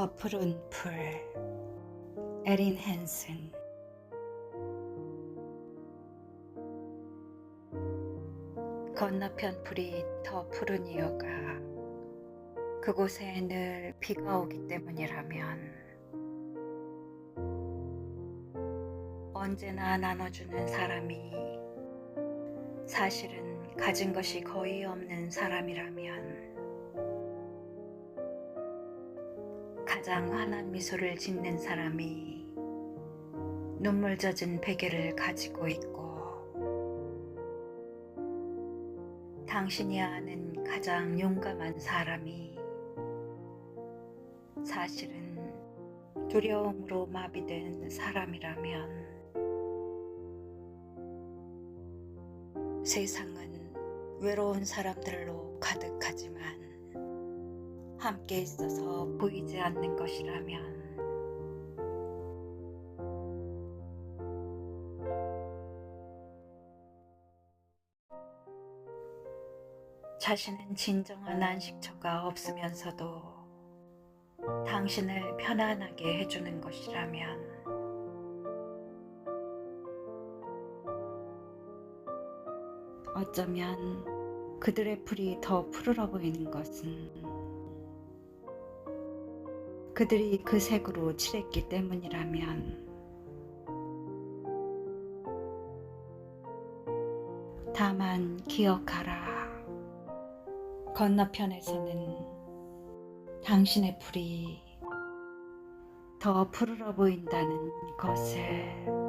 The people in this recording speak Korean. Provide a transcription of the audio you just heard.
더 푸른 풀 에린 헨슨. 건너편 풀이 더 푸른 이유가 그곳에 늘 비가 오기 때문이라면 언제나 나눠주는 사람이 사실은 가진 것이 거의 없는 사람이라면 가장 환한 미소를 짓는 사람이 눈물 젖은 베개를 가지고 있고 당신이 아는 가장 용감한 사람이 사실은 두려움으로 마비된 사람이라면 세상은 외로운 사람들로 가득하지만 함께 있어서 보이지 않는 것이라면. 자신은 진정한 안식처가 없으면서도 당신을 편안하게 해주는 것이라면. 어쩌면 그들의 풀이 더 푸르러 보이는 것은 그들이 그 색으로 칠했기 때문이라면 다만 기억하라. 건너편에서는 당신의 풀이 더 푸르러 보인다는 것을.